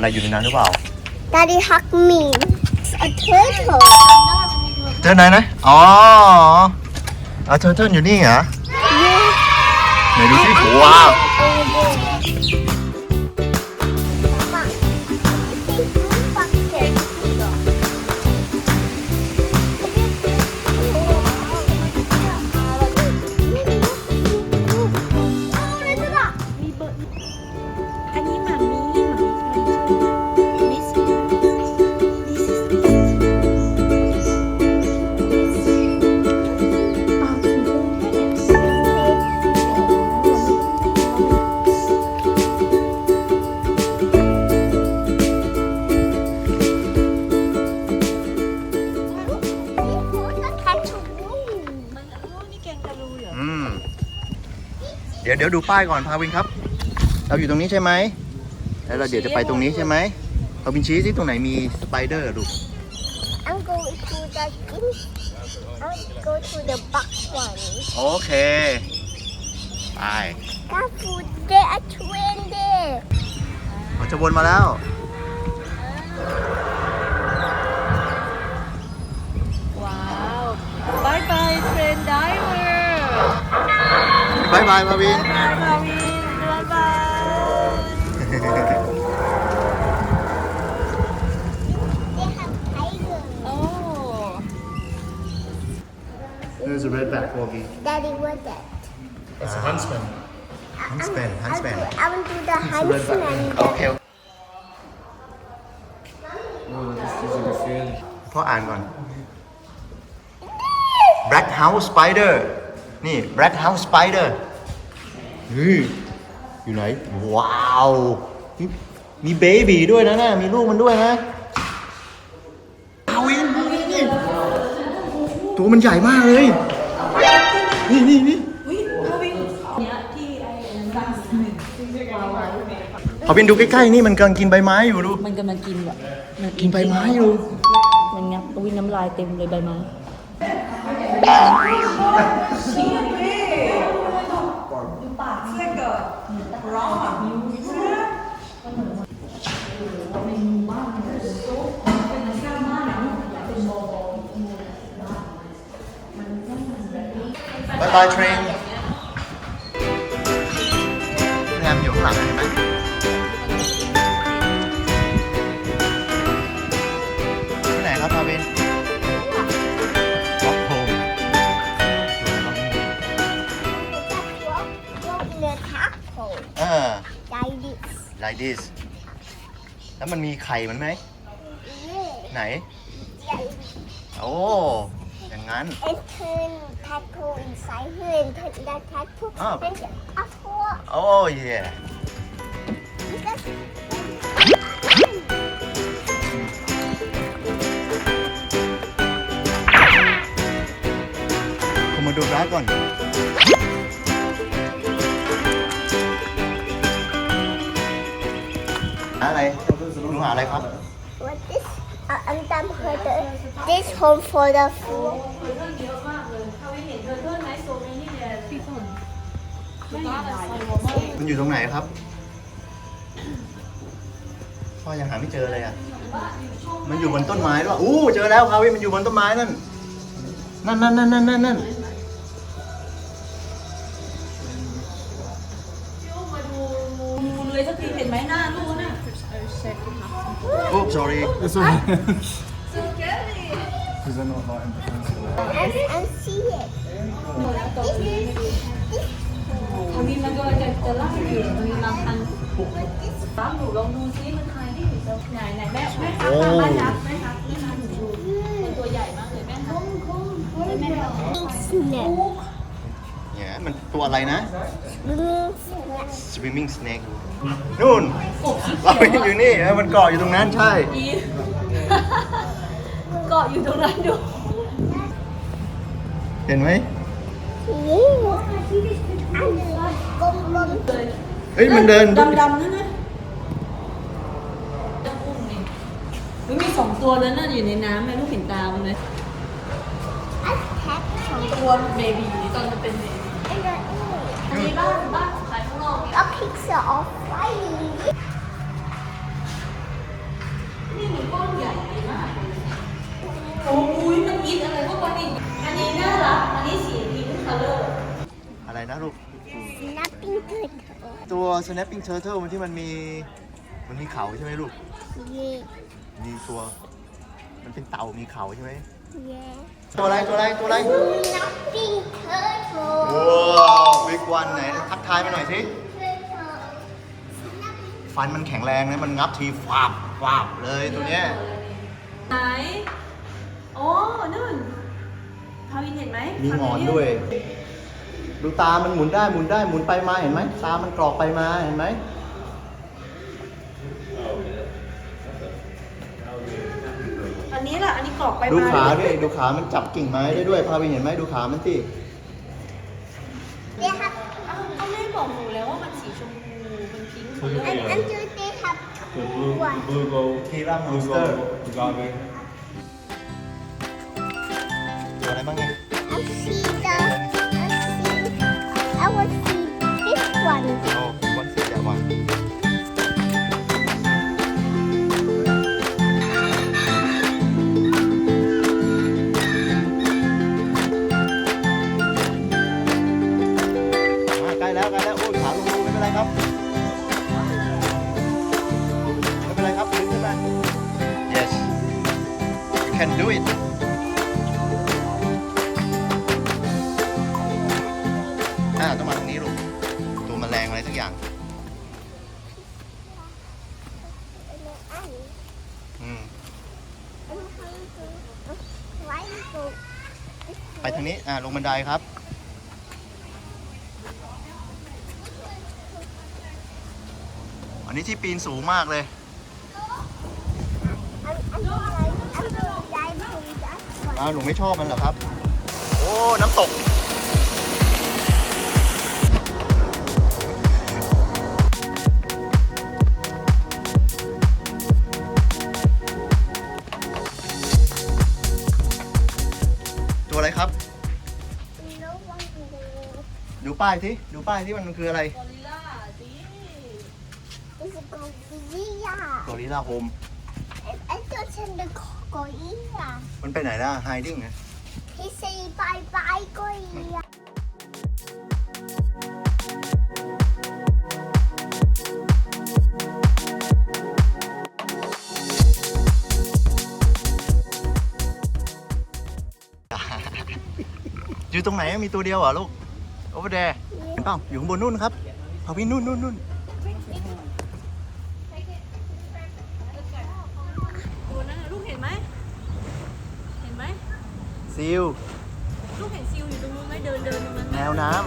มีตัวอะไรอยู่ในนั้นหรือเปล่า Daddy hug me. A turtle. เจอไหนนะ อ๋อเอาเทอร์เทิลอยู่นี่เหรอ ไหนดูสิว้าวอั ดี๋ยวเดี๋ยวดูป้ายก่อนพาวินครับ เราอยู่ตรงนี้ใช่ไหมแล้วเราเดี๋ยวจะไปตรงนี้ใช่ไหมพาวินชี้ที่ตรงไหนมีสไปเดอร์ลูก I'm going to the I'll go to the box one. โอเคไป Careful, there are twin there. เราจะวนมาแล้วว้าวบายบายเทรนไดเวอร์ บายบายพาวินบายมาวินบายบาย They have tiger. โอ้ There's a redback corgi Daddy, what that? That's a huntsman. Huntsman Huntsman I will, I will do the huntsman. โอเค Oh, this is a good พ่ออ่านก่อน Black House Spider นี่ Black House Spider เฮ้ยอยู่ไหน ว้าวมีมีเบบีด้วยนะน่ะมีลูกมันด้วยนะอาวินนี่ตัวมันใหญ่มากเลย นี่นี่นี่พอบินดูใกล้ๆ นี่มันกำลังกินใบไม้อยู่ดู มันกำลังกินแบบมันกินใบไม้อยู่ มันงับวิ่งน้ำลายเต็มเลยใบไม้ บาย like this แล้วมันมีไข่มันไหม Yeah. ไหน Like โอ้ อย่างนั้น and turn taco inside her and turn that taco. Oh. Then the apple. โอ้เย่ Because ผมมาดูร้านก่อน อะไรหนูหาอะไรครับ what this? Uh, I'm done for the this home for the food. มันอยู่ตรงไหนครับ พ่อยังหาไม่เจอเลยอะ มันอยู่บนต้นไม้ด้วยอู้เจอแล้วพาวิมันอยู่บนต้นไม้นั่น นั่นนั่นนั่นนั่นนั่น โอ้ sorry This one. Because they're not like in defense of it. And, and see it. This is this ทางนี้มันก็จะจะไล่อยู่ตรงนี้ลำพังฟ้าหนูลองดูซิมันทายที่อยู่ตรง swimming snake นู่น เราอยู่นี่เออมันเกาะอยู่ตรงนั้นใช่ อีเกาะอยู่ตรงนั้นดูเห็นไหมเฮ้ยมันเดิน ดำดำๆนั่นนะจะอุ้มนี่มันมีสองตัวนั้นน่ะอยู่ในน้ำแม่ลูกเห็นตามันไหมสองตัวเบบีตอนมันเป็นเบบีอันนี้บ้านบ้าน a picture of fire นี่มันก้อนใหญ่มากเลยโอ้ยมันยิดอะไรพวกมันอีกอันนี้น่ารัก อันนี้สีพิงค์คัลเลอะไรนะลูก Snapping turtle ตัว snapping turtle มันที่มันมี มันมีเขาใช่ไหมลูก yeah มีตัว มันเป็นเต่ามีเขาใช่ไหมตัวอะไรตัวอะไรตัวอะไร Snapping turtle ว้าววิกวันไหนทักทายไปหน่อยสิ ฟันมันแข็งแรงนะมันงับทีฟาบฟาบเลยตัวเนี้ยไหน โอ้นู่นพาวินเห็นไหมมีหงอนด้วย ดูตามันหมุนได้หมุนได้หมุนไปมาเห็นไหมตามันกรอกไปมาเห็นไหมอันนี้แหละอันนี้กรอกไปดูมาขาด้วยดูขามันจับกิ่งไม้ได้ด้วยพาไปเห็นไหมดูขามันสิ they have เอ้าก็แม่บอกหนูแล้วว่ามันสีชมพูมัน and, and do they have blue, blue, blue, blue, blue, blue, blue, blue, อ่าต้องมาตรงนี้ลูกตัวแมลงอะไรสักอย่าง อืม ไปทางนี้ อ่า ลงบันไดครับ อันนี้ที่ปีนสูงมากเลย อ้าวหนูไม่ชอบมันเหรอครับ โอ้ น้ำตก ดูป้ายสิดูป้ายที่มันคืออะไรกอริลลาสิ It's a gorilla. กอริลลาโฮม I thought it's the gorilla. มันไปไหนล่ะไฮดิ้งไง He say bye bye gorilla. อยู่ตรงไหนมีตัวเดียวเหรอลูก โอเวอร์แดเห็นเปล่าอยู่ข้างบนนู่นครับพาวินนู่นนู่นนู่นตัวนั้นน่ะลูกเห็นไหมเห็นไหมซิลลูกเห็นซิลอยู่ตรงนู้นไหมเดินเดินตรงนั้นไหมแมวน้ม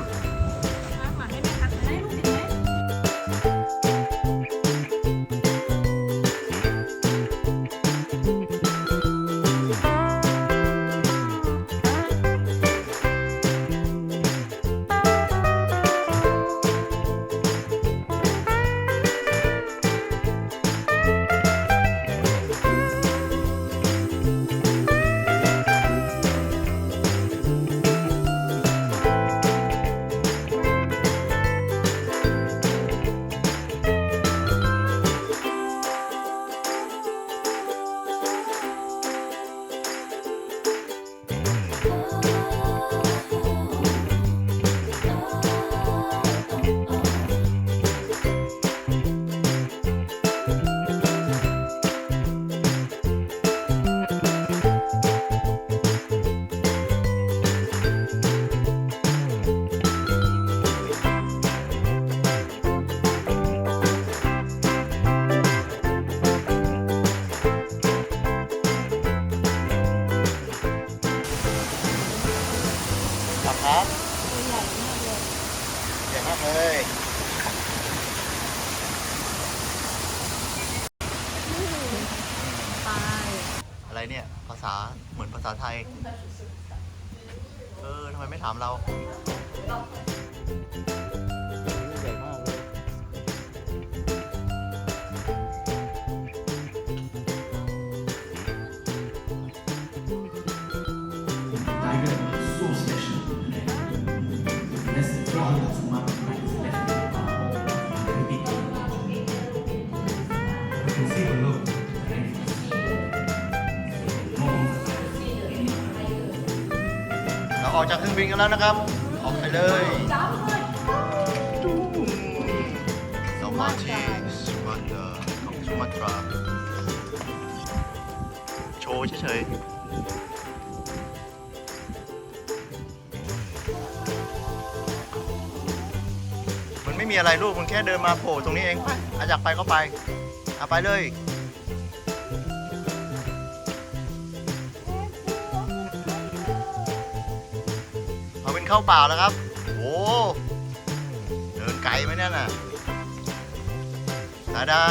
ถามเรา อกจากเครื่องบินกันแล้วนะครับ ออกไปเลยสมาธิสุมาตราของสุมาตรา โชว์เฉยๆมันไม่มีอะไรลูก มันแค่เดินมาโผล่ตรงนี้เองไปอาอยากไปก็ไปเอาไปเลย เอาเปล่าแล้วครับ โอ้เดินไกลไหมเนี่ยน่ะตาดา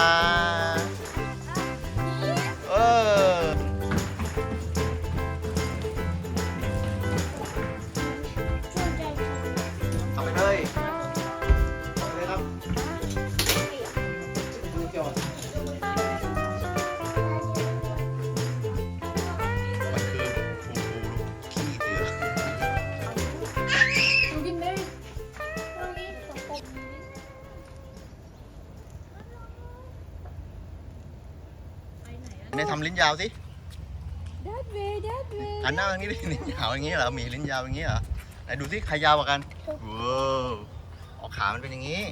นี่ยทำลิ้นยาวสิ That way, that way. หันหน้าทางนี้ดิลิ้นยาวอย่างนี้เหรอหมีลิ้นยาวอย่างนี้เหรอไหนดูสิใครยาวกว่ากันว้าวออกขามันเป็นอย่างนี้